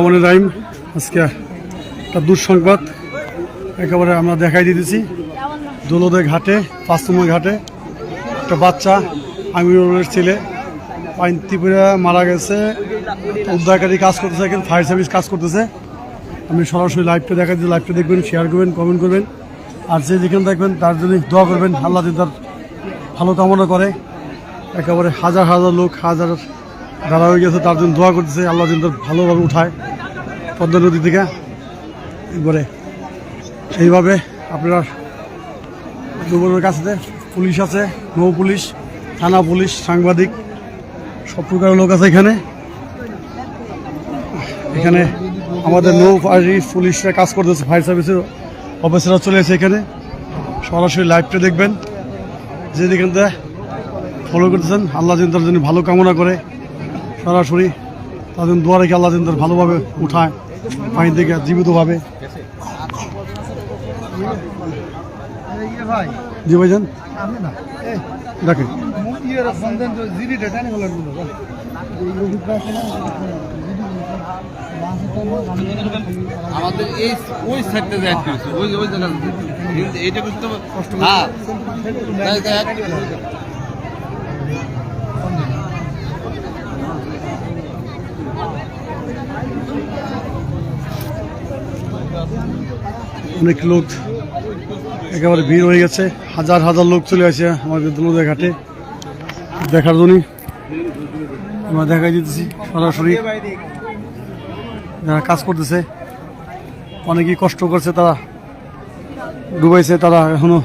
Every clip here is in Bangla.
রহমান রাহিম আজকে একটা দুঃসংবাদ। একেবারে আমরা দেখাই দিতেছি দোলদে ঘাটে পাঁচ নম্বর ঘাটে একটা বাচ্চা, আমিরুলের ছেলে, পাইন ত্রিপুরা মারা গেছে। উদ্ধারকারী কাজ করতেছে এখানে ফায়ার সার্ভিস কাজ করতেছে। আমি সরাসরি লাইভটা দেখা দিচ্ছি লাইভটা দেখবেন শেয়ার করবেন কমেন্ট করবেন। আর যে যেখানে দেখবেন, তার জন্য দোয়া করবেন, আল্লাহ তার ভালো কামনা করে। একেবারে হাজার হাজার লোক, হাজার দাঁড়া হয়ে গেছে, তার জন্য দোয়া করতেছে, আল্লাহ তার ভালোভাবে উঠায়। পদ্মা নদী থেকে একবারে এইভাবে আপনারা দুপুরের কাছে পুলিশ আছে, নৌ পুলিশ, থানা পুলিশ, সাংবাদিক, সব প্রকারের লোক আছে এখানে। এখানে আমাদের নৌ পুলিশরা কাজ করতেছে, ফায়ার সার্ভিসের অফিসাররা চলে এসে এখানে। সরাসরি লাইভটা দেখবেন। যে যেখান থেকে ফলো করতেছেন, আল্লাহ দিন তার জন্য ভালো কামনা করে। সরাসরি তাদের দোয়া রেখে আল্লাহ দিন তার ভালোভাবে উঠায়। পানি থেকে জীবিতভাবে জি ভাইজান। দেখেন আমাদের এই ওই সাইডটা যে অ্যাড করেছে ওই ওই জায়গা এইটা করতে কষ্ট হ্যাঁ। অনেক লোক একেবারে ভিড় হয়ে গেছে। হাজার হাজার লোক চলে আসে আমাদের দোলদা ঘাটে। দেখার জন্য আমরা দেখাই দিতেছি সরাসরি। যারা কাজ করতেছে অনেকেই কষ্ট করছে তারা ডুবাইছে তারা এখনও।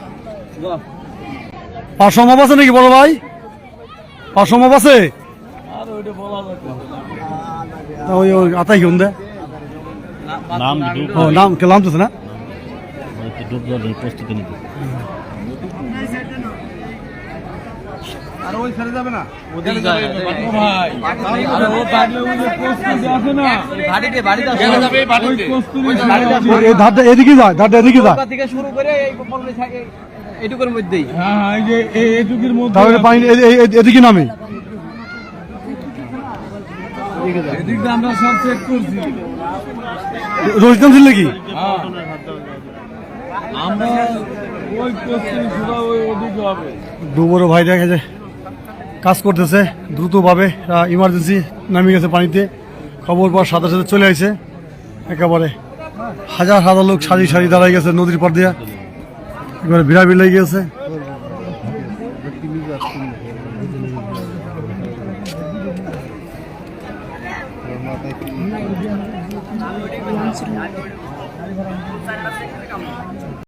পাঁচশো মাপ আছে নাকি বড় ভাই? পাঁচশো মাপ আছে আতাই কেমন দেয় নাম নাম কে নাম তো না? ডুববার প্রস্তুতি নিতে। আর ওই ছেড়ে যাবে না। এদিকে যায় ধারটা এদিকে যায় থেকে শুরু করে এই পল্লী থাকে এটুকুর মধ্যেই। হ্যাঁ হ্যাঁ এই যে এই এটুকির মধ্যে তাহলে পানি এ- এ- এ- এদিকে নামে। এদিক করছি। রোজদান ছিল কি? দুবড় ভাই দেখা যায়, কাজ করতেছে, দ্রুতভাবে ইমার্জেন্সি নামিয়ে গেছে পানিতে। খবর পর সাথে সাথে চলে আসে একেবারে হাজার হাজার লোক সারি সারি দাঁড়াই গেছে নদীর পর দিয়ে। এবারে ভিড়াভিড় লেগে গেছে। 在那个水坑里干嘛